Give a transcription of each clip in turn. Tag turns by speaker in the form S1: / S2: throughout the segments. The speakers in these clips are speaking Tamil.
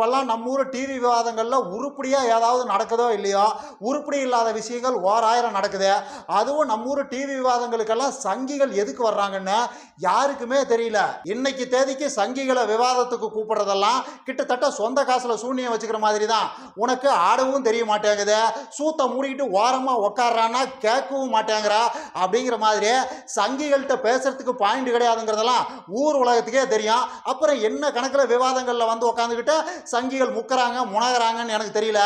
S1: இப்பெல்லாம் நம்ம ஊர் டிவி விவாதங்களில் உருப்படியாக ஏதாவது நடக்குதோ இல்லையோ உருப்படி இல்லாத விஷயங்கள் ஓராயிரம் நடக்குது. அதுவும் நம்ம ஊர் டிவி விவாதங்களுக்கெல்லாம் சங்கிகள் எதுக்கு வர்றாங்கன்னு யாருக்குமே தெரியல. இன்னைக்கு தேதிக்கு சங்கிகளை விவாதத்துக்கு கூப்பிடுறதெல்லாம் கிட்டத்தட்ட சொந்த காசில் சூன்யம் வச்சுக்கிற மாதிரி தான் உனக்கு ஆடவும் தெரிய மாட்டேங்குது. சூத்தை மூடிக்கிட்டு ஓரமாக உக்காடுறான்னா கேட்கவும் மாட்டேங்கிறா அப்படிங்கிற மாதிரி சங்கிகள்கிட்ட பேசுறதுக்கு பாயிண்ட் கிடையாதுங்கிறதெல்லாம் ஊர் உலகத்துக்கே தெரியும். அப்புறம் என்ன கணக்கில் விவாதங்களில் வந்து உட்காந்துக்கிட்டு சங்கிகள் முக்கிறாங்க முனகிறாங்கன்னு எனக்கு தெரியல.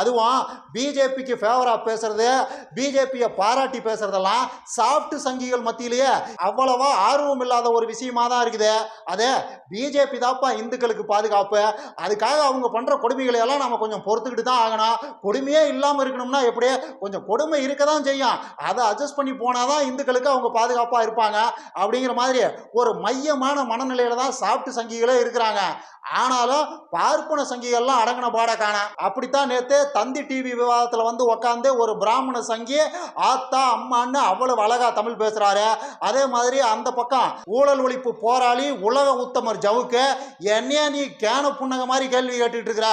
S1: அதுவும் பிஜேபிக்கு ஃபேவராக பேசுறது பிஜேபியை பாராட்டி பேசுறதெல்லாம் சாஃப்ட் சங்கிகள் மத்தியிலேயே அவ்வளவா ஆர்வம் இல்லாத ஒரு விஷயமா தான் இருக்குது. அதே பிஜேபி தாப்பா இந்துக்களுக்கு பாதுகாப்பு. அதுக்காக அவங்க பண்ற கொடுமைகளை எல்லாம் நம்ம கொஞ்சம் பொறுத்துக்கிட்டு தான் ஆகணும். கொடுமையே இல்லாமல் இருக்கணும்னா எப்படி? கொஞ்சம் கொடுமை இருக்க தான் செய்யும். அதை அட்ஜஸ்ட் பண்ணி போனாதான் இந்துக்களுக்கு அவங்க பாதுகாப்பாக இருப்பாங்க. அப்படிங்கிற மாதிரி ஒரு மையமான மனநிலையில தான் சாப்பிட்டு சங்கிகளே இருக்கிறாங்க. ஆனாலும் பார்ப்பன சங்கிகள்லாம் அடங்கின பாட காண. அப்படித்தான் நேத்து தந்தி டிவி விவாதத்தில் வந்து உக்காந்து ஒரு பிராமண சங்கி ஆத்தா அம்மான்னு அவ்வளவு அழகா தமிழ் பேசுறாரு. அதே மாதிரி அந்த பக்கம் ஊழல் ஒழிப்பு போராளி உலக உத்தமர் ஜவுக்கு என்னைய நீ கேன புண்ணங்க மாதிரி கேள்வி கேட்டுட்டு இருக்கிற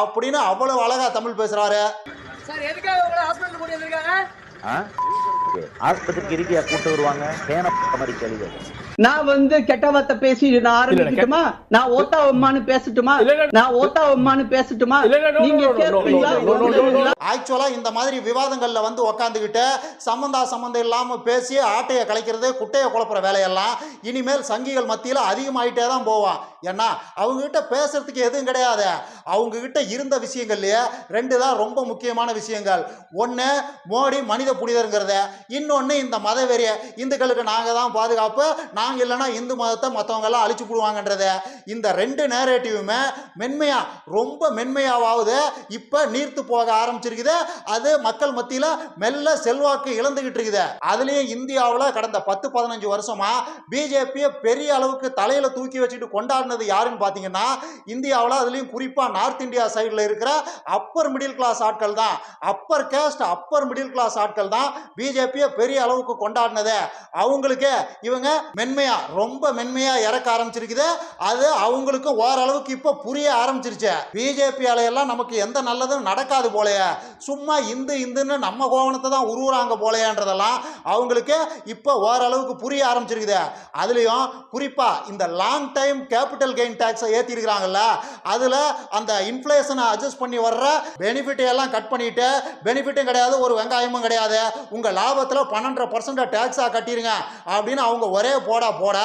S1: அப்படின்னு அவ்வளவு அழகா தமிழ் பேசுறாரு.
S2: சார் எதுக்காக உங்களை ஹாஸ்பிட்டல் கூட்டி வந்திருக்காங்க?
S3: ஆ? ஆஸ்பத்திரிக்கு இருக்கையா கூட்டு வருவாங்க பேன மாதிரி கேள்வி கேட்கும்
S4: நான் வந்து கெட்ட வார்த்தை பேசி நான் ஆரம்பிக்கட்டுமா நான் ஓத்தா அம்மான்னு பேசட்டுமா. நான் ஓத்தா அம்மான்னு பேசட்டுமா நீங்க.
S1: ஆக்சுவலா இந்த மாதிரி விவாதங்கள்ல வந்து உக்காந்துக்கிட்டு சம்பந்தா சம்பந்தம் இல்லாம பேசி ஆட்டையை கலைக்கிறது குட்டையை குழப்புற வேலையெல்லாம் இனிமேல் சங்கிகள் மத்தியில அதிகமாயிட்டே தான் போவான் ஏன்னா அவங்க கிட்ட பேசுறதுக்கு எதுவும் கிடையாது அவங்க கிட்ட இருந்த விஷயங்கள்லயே ரெண்டு தான் ரொம்ப முக்கியமான விஷயங்கள் ஒன்று மோடி மனித புனிதருங்கிறத இன்னொன்று இந்த மதவெறிய இந்துக்களுக்கு நாங்கள் தான் பாதுகாப்பு. நாங்கள் இல்லைன்னா இந்து மதத்தை மற்றவங்கெல்லாம் அழிச்சு போடுவாங்கன்றத. இந்த ரெண்டு நேரேட்டிவுமே மென்மையாக ரொம்ப மென்மையாவது இப்போ நீர்த்து போக ஆரம்பிச்சிருக்குது. அது மக்கள் மத்தியில் மெல்ல செல்வாக்கு இழந்துகிட்டு இருக்குது. அதுலேயும் இந்தியாவில் கடந்த பத்து பதினஞ்சு வருஷமாக பிஜேபியை பெரிய அளவுக்கு தலையில் தூக்கி வச்சுட்டு கொண்டாடினது யாருன்னு பார்த்தீங்கன்னா இந்தியாவில் அதுலேயும் குறிப்பாக நார்த் இந்தியா சைடில் இருக்கிற அப்பர் மிடில் கிளாஸ் ஆட்கள் தான். Upper caste upper middle class ஆட்கள் தான் பிஜேபி பிஜேபியை பெரிய அளவுக்கு கொண்டாடினதை. அவங்களுக்கு இவங்க மென்மையா ரொம்ப மென்மையா இறக்க ஆரம்பிச்சிருக்குது. அது அவங்களுக்கு ஓரளவுக்கு இப்போ புரிய ஆரம்பிச்சிருச்சு. பிஜேபியால எல்லாம் நமக்கு எந்த நல்லதும் நடக்காது போலயே. சும்மா இந்து இந்துன்னு நம்ம கோவணத்தை தான் உருவுறாங்க போலையான்றதெல்லாம் அவங்களுக்கு இப்போ ஓரளவுக்கு புரிய ஆரம்பிச்சிருக்குது. அதுலேயும் குறிப்பாக இந்த லாங் டைம் கேபிட்டல் கெயின் டேக்ஸை ஏற்றிருக்கிறாங்கல்ல அதில் அந்த இன்ஃப்ளேஷனை அட்ஜஸ்ட் பண்ணி வர்ற பெனிஃபிட்டை எல்லாம் கட் பண்ணிட்டு பெனிஃபிட்டும் கிடையாது ஒரு வெங்காயமும் கிடையாது. உங்கள் லாபத்தில் பன்னெண்டரை பர்சன்ட் டேக்ஸாக கட்டிடுங்க அப்படின்னு அவங்க ஒரே போடா போட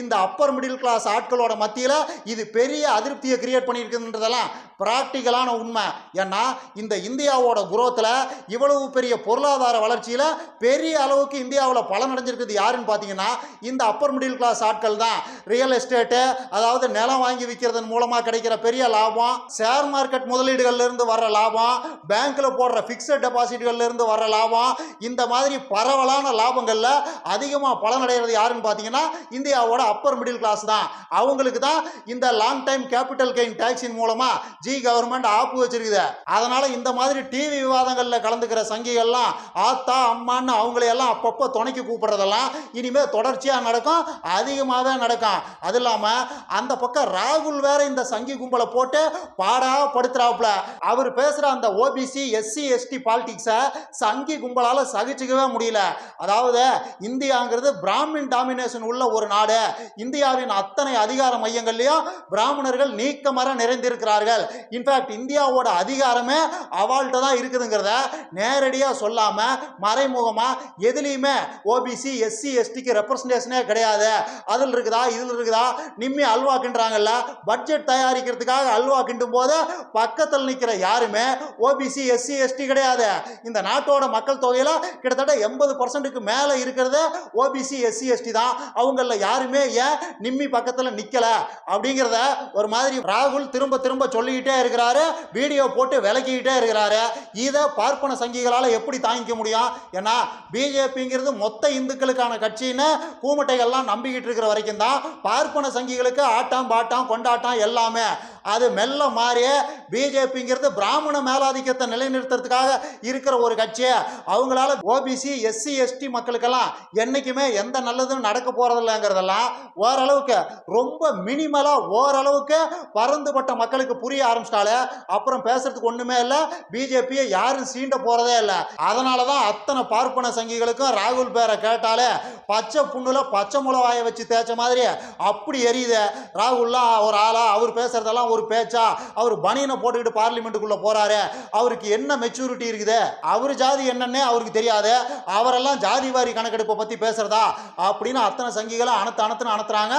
S1: இந்த அப்பர் மிடில் கிளாஸ் ஆட்களோட மத்தியில் இது பெரிய அதிருப்தியை கிரியேட் பண்ணியிருக்குன்றதெல்லாம் ப்ராக்டிக்கலான உண்மை. ஏன்னா இந்த இந்தியாவோட குரோத்தில் இவ்வளவு பெரிய பொருளாதார வளர்ச்சியில் பெரிய அளவுக்கு இந்தியாவில் பலன் அடைஞ்சிருக்குது யாருன்னு பார்த்தீங்கன்னா இந்த அப்பர் மிடில் கிளாஸ் ஆட்கள் தான். ரியல் எஸ்டேட்டு அதாவது நிலம் வாங்கி விற்கிறதன் மூலமாக கிடைக்கிற பெரிய லாபம் ஷேர் மார்க்கெட் முதலீடுகள்லேருந்து வர்ற லாபம் பேங்க்ல போடுற ஃபிக்ஸட் டெபாசிட்கள்ல இருந்து வர்ற லாபம் இந்த மாதிரி பரவலான லாபங்கள்ல அதிகமாக பலனடைகிறது யாருன்னு பார்த்தீங்கன்னா இந்தியாவோட அப்பர் மிடில் கிளாஸ் தான். அவங்களுக்கு தான் இந்த லாங் டைம் கேபிட்டல் கெயின் டேக்ஸின் மூலமாக ஜி கவர்மெண்ட் ஆப்பு வச்சிருக்குது. அதனால இந்த மாதிரி டிவி விவாதங்களில் கலந்துக்கிற சங்கிகள்லாம் ஆத்தா அம்மான்னு அவங்களையெல்லாம் அப்பப்போ துணைக்கு கூப்பிடுறதெல்லாம் இனிமேல் தொடர்ச்சியாக நடக்கும் அதிகமாகவே நடக்கும். அது இல்லாமல் அந்த பக்கம் ராகுல் வேற இந்த சங்கி கும்பலை போட்டு பாடா படுத்துறாப்புல. அவர் பேசுகிற அந்த ஓபிசி எஸ்சி எஸ்டி பாலிடிக்ஸை சங்கி கும்பலால் சகிச்சுக்கவே முடியல. அதாவது இந்தியாங்கிறது பிராமின் டாமினேஷன் உள்ள ஒரு நாடு. இந்தியாவின் அத்தனை அதிகார மையங்கள்லையும் பிராமணர்கள் நீக்கமர நிறைந்திருக்கிறார்கள். இன்ஃபேக்ட் இந்தியாவோட அதிகாரமே அவால்கிட்ட தான் இருக்குதுங்கிறத நேரடியாக சொல்லாமல் மறைமுகமாக எதுலேயுமே ஓபிசி எஸ்சி எஸ்டிக்கு ரெப்ரசன்டேஷனே கிடையாது. அதில் இருக்குதா இதில் இருக்குதா நிம்மி அல்வா கிண்டுறாங்கல்ல. பட்ஜெட் தயாரிக்கிறதுக்காக அல்வா கிண்டும் போது பக்கத்தில் நிற்கிற யாருமே ஓபிசி எஸ்சி எஸ்டி கிடையாது. இந்த நாட்டோட மக்கள் தொகையில் கிட்டத்தட்ட எண்பது பர்சன்ட்டுக்கு மேலே இருக்கிறது ஓபிசி எஸ்சி எஸ்டி தான். அவங்களில் யாருமே ஏன் நிம்மி பக்கத்தில் நிற்கலை அப்படிங்கிறத ஒரு மாதிரி ராகுல் திரும்ப திரும்ப சொல்லிக்கிட்டே இருக்கிறாரு. வீடியோ போட்டு விளக்கிக்கிட்டே இருக்கிறாரு. இதை பார்ப்பன சங்கிகளால் எப்படி தாங்கிக்க முடியும்? ஏன்னா பிஜேபிங்கிறது மொத்த இந்துக்களுக்கான கட்சின்னு கூமட்டைகள்லாம் நம்பிக்கிட்டு இருக்கிற வரைக்கும் தான் பார்ப்பன சங்கிகளுக்கு ஆட்டம் பாட்டம் கொண்டாட்டம் எல்லாமே. அது மெல்ல மாறி பிஜேபிங்கிறது பிராமண மேலாதிக்கத்தை நிலைநிறுத்துறதுக்காக இருக்கிற ஒரு கட்சி அவங்களால ஓபிசி எஸ்சி எஸ்டி மக்களுக்கெல்லாம் என்றைக்குமே எந்த நல்லதும் நடக்க போகிறதில்லங்கிறதெல்லாம் ஓரளவுக்கு ரொம்ப மினிமலாக ஓரளவுக்கு பறந்துபட்ட மக்களுக்கு புரிய ஆரம்பிச்சிட்டாலே அப்புறம் பேசுறதுக்கு ஒன்றுமே இல்லை. பிஜேபியை யாரும் சீண்ட போகிறதே இல்லை. அதனால தான் அத்தனை பார்ப்பன சங்கிகளுக்கும் ராகுல் பேரை கேட்டாலே பச்சை புண்ணுல பச்சை மிளகாய வச்சு தேய்ச்ச மாதிரி அப்படி எரியுது. ராகுல்லாம் ஒரு ஆளா அவர் பேசுறதெல்லாம் ஒரு பேச்சா? அவர் பனியனை போட்டுக்கிட்டு பார்லிமெண்ட்டுக்குள்ள போறாரு. அவருக்கு என்ன மெச்சூரிட்டி இருக்குது? அவர் ஜாதி என்னன்னே அவருக்கு தெரியாது. அவரெல்லாம் ஜாதி வாரி கணக்கெடுப்பை பற்றி பேசுறதா அப்படின்னு அத்தனை சங்கிகளும் அனத்து அனத்துன்னு அனுத்துறாங்க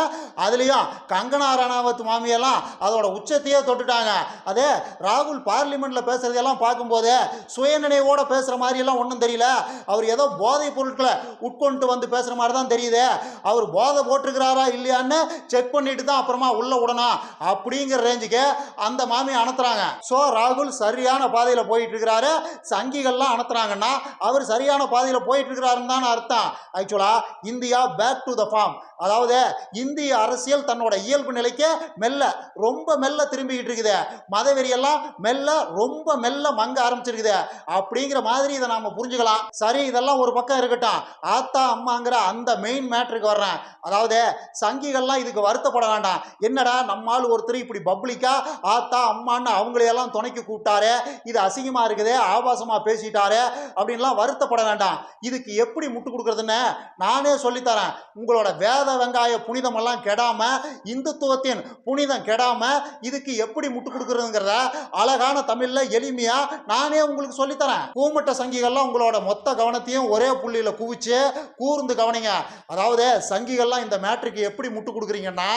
S1: அதுலயும் கங்கனா ரணாவத் மாமியெல்லாம் அதோட உச்சத்தையே தொட்டுட்டாங்க. அதே ராகுல் பார்லிமெண்ட்டில் பேசுறதெல்லாம் பார்க்கும்போது சுயநினைவோடு பேசுற மாதிரி எல்லாம் ஒன்றும் தெரியல. அவர் ஏதோ போதைப் பொருட்களை உட்கொண்டு வந்து பேசுகிற மாதிரி தான் தெரியுது. அவர் போதை போட்டிருக்கிறாரா இல்லையான்னு செக் பண்ணிட்டு தான் அப்புறமா உள்ள விடணும் அப்படிங்கிற ரேஞ்சுக்கு அந்த மாமி அனுத்துறாங்க ஸோ ராகுல் சரியான பாதையில் போயிட்டு இருக்கிறாரு. சங்கிகள்லாம் அனுத்துறாங்கன்னா அவர் சரியான பாதை பாதையில் போயிட்டு இருக்கிறாருன்னு தான் அர்த்தம். ஆக்சுவலா India back to the form அதாவது இந்திய அரசியல் தன்னோட இயல்பு நிலைக்கு மெல்ல ரொம்ப மெல்ல திரும்பிக்கிட்டு இருக்குது. மதவெறியெல்லாம் மெல்ல ரொம்ப மெல்ல மங்க ஆரம்பிச்சிருக்குது. அப்படிங்கிற மாதிரி இதை நாம புரிஞ்சுக்கலாம். சரி இதெல்லாம் ஒரு பக்கம் இருக்கட்டும். ஆத்தா அம்மாங்கிற அந்த மெயின் மேட்ருக்கு வர்றேன். அதாவது சங்கிகள்லாம் இதுக்கு வருத்தப்பட வேண்டாம். என்னடா நம்மால் ஒருத்தர் இப்படி பப்ளிக்கா ஆத்தா அம்மான்னு அவங்களையெல்லாம் துணைக்கு கூப்பிட்டாரு. இது அசிங்கமா இருக்குது ஆபாசமா பேசிட்டாரு. அப்படின்லாம் வருத்தப்பட வேண்டாம். இதுக்கு எப்படி முட்டு கொடுக்கறதுன்னு நானே சொல்லித்தரேன். உங்களோட வேத வெங்காய புனிதமெல்லாம் கெடாம இந்துத்துவத்தின் புனிதம் கெடாம இதுக்கு எப்படி முட்டு கொடுக்குறதுங்கிறத அழகான தமிழில் எளிமையாக நானே உங்களுக்கு சொல்லித்தரேன். பூமட்ட சங்கிகள்லாம் உங்களோட மொத்த கவனத்தையும் ஒரே புள்ளியில் குவிச்சு கூர்ந்து கவனிங்க. அதாவது சங்கிகள்லாம் இந்த மேட்ருக்கு எப்படி முட்டு கொடுக்குறீங்கன்னா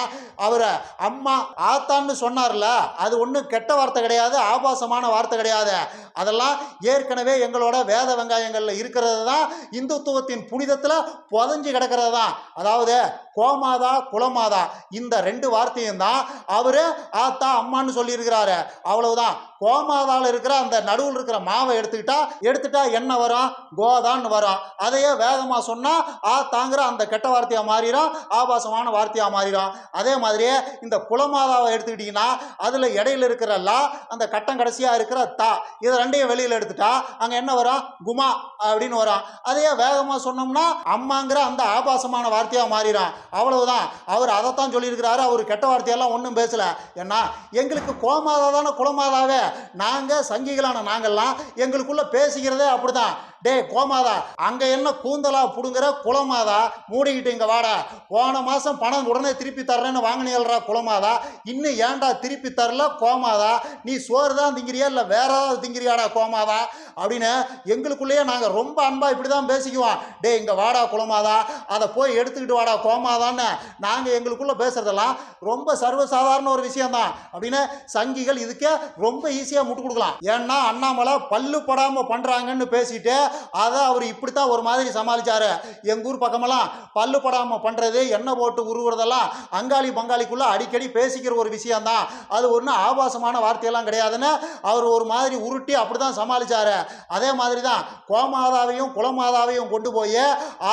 S1: அவரை அம்மா ஆத்தான்னு சொன்னார்ல அது ஒன்றும் கெட்ட வார்த்தை கிடையாது ஆபாசமான வார்த்தை கிடையாது. அதெல்லாம் ஏற்கனவே எங்களோட வேத வெங்காயங்களில் இருக்கிறது தான் இந்துத்துவத்தின் புனிதத்தில் புதஞ்சு கிடக்கிறது? தான் அதாவது கோமாதா குலமாதா. இந்த ரெண்டு வார்த்தையும் தான் அவர் ஆத்தா அம்மான்னு சொல்லியிருக்கிறாரு. அவ்வளவுதான். கோமாதால் இருக்கிற அந்த நடுவில் இருக்கிற மாவை எடுத்துக்கிட்டா எடுத்துட்டா என்ன வரும்? கோதான்னு வரும். அதையே வேகமாக சொன்னால் ஆ தாங்கிற அந்த கெட்ட வார்த்தையாக மாறிடும் ஆபாசமான வார்த்தையாக மாறிடும் அதே மாதிரியே இந்த குலமாதாவை எடுத்துக்கிட்டிங்கன்னா அதில் இடையில இருக்கிற லா அந்த கட்டம் கடைசியாக இருக்கிற தா இது ரெண்டையும் வெளியில் எடுத்துட்டா அங்கே என்ன வரும்? குமா அப்படின்னு வரும். அதையே வேகமாக சொன்னோம்னா அம்மாங்கிற அந்த ஆபாசமான வார்த்தையாக மாறிடும் அவ்வளவுதான். அவர் அதைத்தான் சொல்லியிருக்கிறாரு. அவர் கெட்ட வார்த்தையெல்லாம் ஒன்றும் பேசலை. ஏன்னா எங்களுக்கு கோமாதா தானே குலமாதாவே? நாங்கள் சங்கிகளான நாங்கள்லாம் எங்களுக்குள்ள பேசிக்கிறதே அப்படிதான். டேய் கோமாதா அங்க என்ன கூந்தலா புடுங்குற? குலமாதா மூடிக்கிட்டு இங்க வாடா. போன மாசம் பணம் உடனே திருப்பி தர்றேன்னு வாங்கினீங்களா குலமாதா இன்னும் ஏன்டா திருப்பி தரல? கோமாதா நீ சோறு தான் திங்கிறியா? இல்லை வேற ஏதாவது திங்கிறியாடா கோமாதா? அப்படின்னு எங்களுக்குள்ளேயே நாங்கள் ரொம்ப அன்பா இப்படி தான் பேசிக்குவோம். டே இங்க வாடா குலமாதா அதை போய் எடுத்துக்கிட்டு வாடா கோமாதான்னு நாங்கள் எங்களுக்குள்ள பேசுறதெல்லாம் ரொம்ப சர்வசாதாரண ஒரு விஷயம்தான். அப்படின்னு சங்கிகள் இதுக்கே ரொம்ப ஈஸியாக முட்டு கொடுக்கலாம். ஏன்னா அண்ணாமலை பல்லு படாம பண்றாங்கன்னு பேசிட்டு அதை அவர் இப்படித்தான் ஒரு மாதிரி சமாளித்தார் எங்கள் ஊர் பக்கமெல்லாம் பல்லு படாம பண்ணுறது எண்ணெய் போட்டு உருவுறதெல்லாம் அங்காளி பங்காளிக்குள்ளே அடிக்கடி பேசிக்கிற ஒரு விஷயந்தான் அது ஒன்றும் ஆபாசமான வார்த்தையெல்லாம் கிடையாதுன்னு அவர் ஒரு மாதிரி உருட்டி அப்படிதான் சமாளிச்சாரு. அதே மாதிரி தான் கோமாதாவையும் குலமாதாவையும் கொண்டு போய்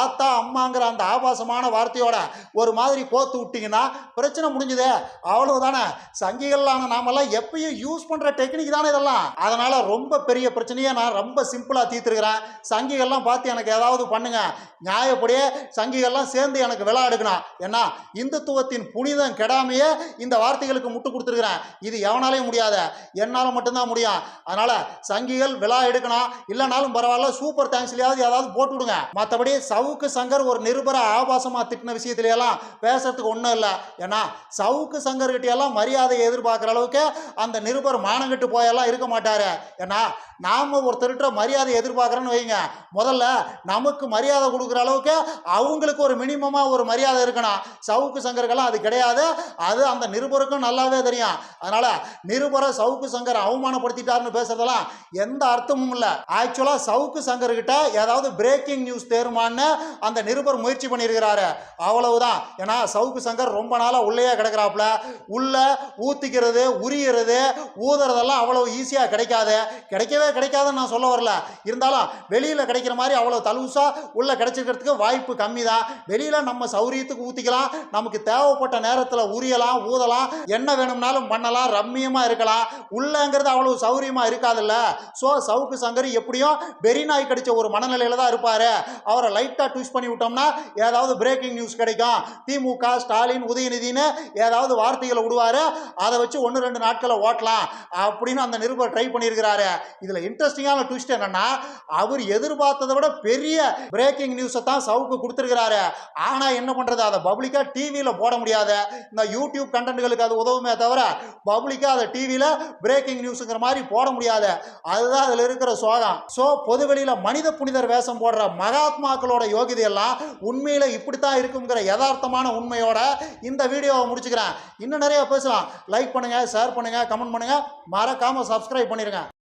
S1: ஆத்தா அம்மாங்கிற அந்த ஆபாசமான வார்த்தையோட ஒரு மாதிரி கோத்து விட்டிங்கன்னா பிரச்சனை முடிஞ்சுதே. அவ்வளவுதானே. சங்கிகளான நாமெல்லாம் எப்பயும் யூஸ் பண்ணுற டெக்னிக் தானே இதெல்லாம். அதனால் ரொம்ப பெரிய பிரச்சனையை நான் ரொம்ப சிம்பிளாக தீர்த்துருக்கிறேன். சங்கிகள்லாம் பார்த்து எனக்கு ஏதாவது பண்ணுங்க. நியாயப்படியே சங்கிகள்லாம் சேர்ந்து எனக்கு விழா எடுக்கணும். ஏன்னா இந்துத்துவத்தின் புனிதம் கெடாமையே இந்த வார்த்தைகளுக்கு முட்டு கொடுத்துருக்குறேன். இது எவனாலையும் முடியாத. என்னால் மட்டும்தான் முடியும். அதனால சங்கிகள் விழா எடுக்கணும். இல்லைனாலும் பரவாயில்ல சூப்பர் தேங்க்ஸ்லையாவது ஏதாவது போட்டு விடுங்க. மற்றபடி சவுக்கு சங்கர் ஒரு நிருபர ஆபாசமாக திட்டின விஷயத்துல எல்லாம் பேசுறதுக்கு ஒன்றும் இல்லை. ஏன்னா சவுக்கு சங்கர் கிட்ட மரியாதையை எதிர்பார்க்குற அளவுக்கு அந்த நிருபர் மானங்கிட்டு போயெல்லாம் இருக்க மாட்டார். ஏன்னா நாம ஒருத்தருக்கிட்ட மரியாதை எதிர்பார்க்குறோன்னு வைங்க முதல்ல நமக்கு மரியாதை கொடுக்குற அளவுக்கு அவங்களுக்கு ஒரு மினிமமா ஒரு மரியாதை இருக்கணும். சவுக்கு சங்கருக்கெல்லாம் அது கிடையாது. அது அந்த நிருபருக்கும் நல்லாவே தெரியும். அதனால நிருபரை சவுக்கு சங்கர் அவமானப்படுத்திட்டாருன்னு பேசுறதெல்லாம் எந்த அர்த்தமும் இல்லை. ஆக்சுவலா சவுக்கு சங்கர் கிட்ட ஏதாவது பிரேக்கிங் நியூஸ் தேருமான்னு அந்த நிருபர் முயற்சி பண்ணியிருக்கிறாரு அவ்வளவுதான். ஏன்னா சவுக்கு சங்கர் ரொம்ப நாளா உள்ளேயே கிடக்குறாப்புல. உள்ள ஊத்திக்கிறது உரியறது ஊதுறதெல்லாம் அவ்வளவு ஈஸியா கிடைக்காது. கிடைக்கவே கிடைக்காதுன்னு நான் சொல்ல வரல. இருந்தாலும் வெளியில் கிடைக்கிற மாதிரி அவ்வளோ தலுசா உள்ள கிடைச்சிக்கிறதுக்கு வாய்ப்பு கம்மி தான் வெளியில் நம்ம சௌரியத்துக்கு ஊற்றிக்கலாம் நமக்கு தேவைப்பட்ட நேரத்தில் உரியலாம் ஊதலாம். என்ன வேணும்னாலும் பண்ணலாம். ரம்மியமாக இருக்கலாம். உள்ளங்கிறது அவ்வளவு சௌரியமாக இருக்காதுல்ல. ஸோ சவுக்கு சங்கரி எப்படியும் வெறி நாய் ஒரு மனநிலையில் தான் இருப்பார். அவரை லைட்டாக ட்விஸ்ட் பண்ணி விட்டோம்னா ஏதாவது பிரேக்கிங் நியூஸ் கிடைக்கும். திமுக ஸ்டாலின் உதயநிதினு ஏதாவது வார்த்தைகளை விடுவார். அதை வச்சு ஒன்று ரெண்டு நாட்களை ஓட்டலாம் அப்படின்னு அந்த நிருபர் ட்ரை பண்ணியிருக்கிறாரு. இதில் இன்ட்ரெஸ்டிங்கான ட்விஸ்ட் என்னென்னா அவர் எதிர்பார்த்ததை விட பெரிய பிரேக்கிங் நியூஸை தான் சவுக்கு கொடுத்துருக்கிறாரு. ஆனால் என்ன பண்ணுறது அதை பப்ளிக்காக டிவியில் போட முடியாது. இந்த யூடியூப் கண்டென்ட்களுக்கு அது உதவுமே தவிர பப்ளிக்காக அதை டிவியில் பிரேக்கிங் நியூஸுங்கிற மாதிரி போட முடியாது. அதுதான் அதில் இருக்கிற சோகம். ஸோ பொதுவெளியில் மனித புனிதர் வேஷம் போடுற மகாத்மாக்களோட யோகிதையெல்லாம் உண்மையில் இப்படித்தான் இருக்குங்கிற யதார்த்தமான உண்மையோட இந்த வீடியோவை முடிச்சுக்கிறேன். இன்னும் நிறைய பேசலாம். லைக் பண்ணுங்கள் ஷேர் பண்ணுங்கள் கமெண்ட் பண்ணுங்கள் மறக்காமல் சப்ஸ்கிரைப் பண்ணிடுங்க